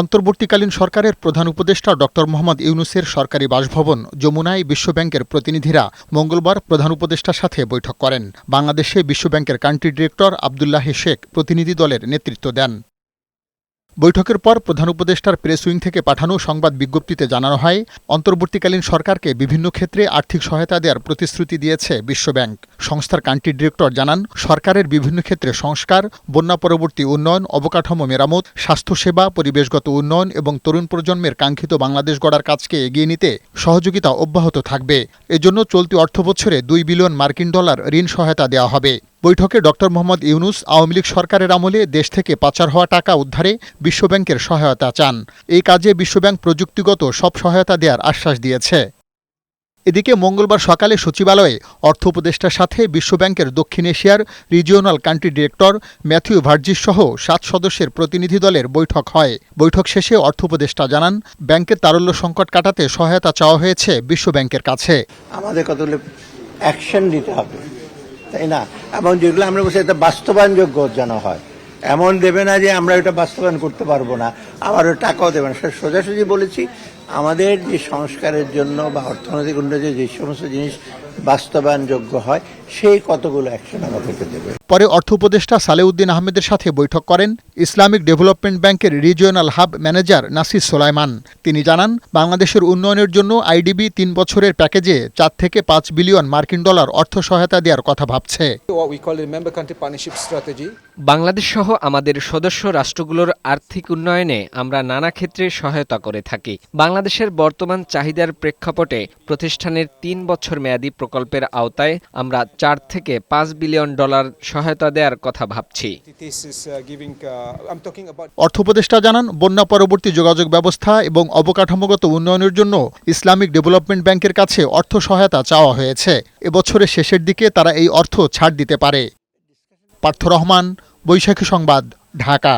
অন্তর্বর্তীকালীন সরকারের প্রধান উপদেষ্টা ড. মোহাম্মদ ইউনুসের সরকারি বাসভবন যমুনায় বিশ্বব্যাংকের প্রতিনিধিরা মঙ্গলবার প্রধান উপদেষ্টার সাথে বৈঠক করেন। বাংলাদেশে বিশ্বব্যাংকের কান্ট্রি ডিরেক্টর আবদুল্লাহ শেখ প্রতিনিধি দলের নেতৃত্ব দেন। বৈঠকের পর প্রধান উপদেষ্টার প্রেস উইং থেকে পাঠানো সংবাদ বিজ্ঞপ্তিতে জানানো হয়, অন্তর্বর্তীকালীন সরকারকে বিভিন্ন ক্ষেত্রে আর্থিক সহায়তা দেওয়ার প্রতিশ্রুতি দিয়েছে বিশ্বব্যাংক সংস্থার কান্ট্রি ডিরেক্টর জানান, সরকারের বিভিন্ন ক্ষেত্রে সংস্কার, বন্যা পরবর্তী উন্নয়ন, অবকাঠামো মেরামত, স্বাস্থ্যসেবা, পরিবেশগত উন্নয়ন এবং তরুণ প্রজন্মের কাঙ্ক্ষিত বাংলাদেশ গড়ার কাজকে এগিয়ে নিতে সহযোগিতা অব্যাহত থাকবে। এজন্য চলতি অর্থবছরে দুই বিলিয়ন মার্কিন ডলার ঋণ সহায়তা দেওয়া হবে। বৈঠকে ডক্টর মোহাম্মদ ইউনুস আওয়ামী লীগ সরকারের আমলে দেশ থেকে পাচার হওয়া টাকা উদ্ধারে বিশ্বব্যাংকের সহায়তা চান। এই কাজে বিশ্বব্যাংক প্রযুক্তিগত সব সহায়তা দেওয়ার আশ্বাস দিয়েছে। এদিকে মঙ্গলবার সকালে সচিবালয়ে অর্থ উপদেষ্টার সাথে বিশ্বব্যাংকের দক্ষিণ এশিয়ার regional country director Mathew Verghese সহ সাত সদস্যের প্রতিনিধি দলের বৈঠক হয়। বৈঠক শেষে অর্থ উপদেষ্টা জানান, ব্যাংকের তারল্য সংকট কাটাতে সহায়তা চাওয়া হয়েছে বিশ্বব্যাংকের কাছে। আমাদের অ্যাকশন নিতে হবে? তাই না? এবং যেগুলো আমরা বলছি, এটা বাস্তবায়নযোগ্য যেন হয়। এমন দেবে না যে আমরা এটা বাস্তবায়ন করতে পারব না। আবার টাকাও দেবে না। সেটা সোজাসুজি বলেছি, আমাদের যে সংস্কারের জন্য বা অর্থনৈতিক উন্নয়নে যে সমস্ত জিনিস বাস্তবায়নযোগ্য হয় সেই কতগুলো অ্যাকশন আমাদেরকে দেবে। পরে অর্থ উপদেষ্টা সালেউদ্দিন আহমেদের সাথে বৈঠক করেন ইসলামিক ডেভেলপমেন্ট ব্যাংকের regional hub manager Nasir Sulaiman. তিনি জানান বাংলাদেশের উন্নয়নের জন্য আইডিবি তিন বছরের প্যাকেজে চার থেকে পাঁচ বিলিয়ন মার্কিন ডলার অর্থ সহায়তা দেওয়ার কথা ভাবছে. বাংলাদেশ সহ আমাদের সদস্য রাষ্ট্রগুলোর আর্থিক উন্নয়নে আমরা নানা ক্ষেত্রে সহায়তা করে থাকি। বাংলাদেশের বর্তমান চাহিদার প্রেক্ষাপটে প্রতিষ্ঠানের তিন বছর মেয়াদী প্রকল্পের আওতায় আমরা চার থেকে পাঁচ বিলিয়ন ডলার সহায়তা দেওয়ার কথা ভাবছি। Uh, uh, অর্থ উপদেষ্টা জানান বন্যা পরবর্তী যোগাযোগ ব্যবস্থা এবং অবকাঠামোগত উন্নয়নের জন্য ইসলামিক ডেভেলপমেন্ট ব্যাংকের কাছে অর্থ সহায়তা চাওয়া হয়েছে। এবছরের শেষের দিকে তারা এই অর্থ ছাড় দিতে পারে। পার্থ রহমান বৈশাখী সংবাদ ঢাকা।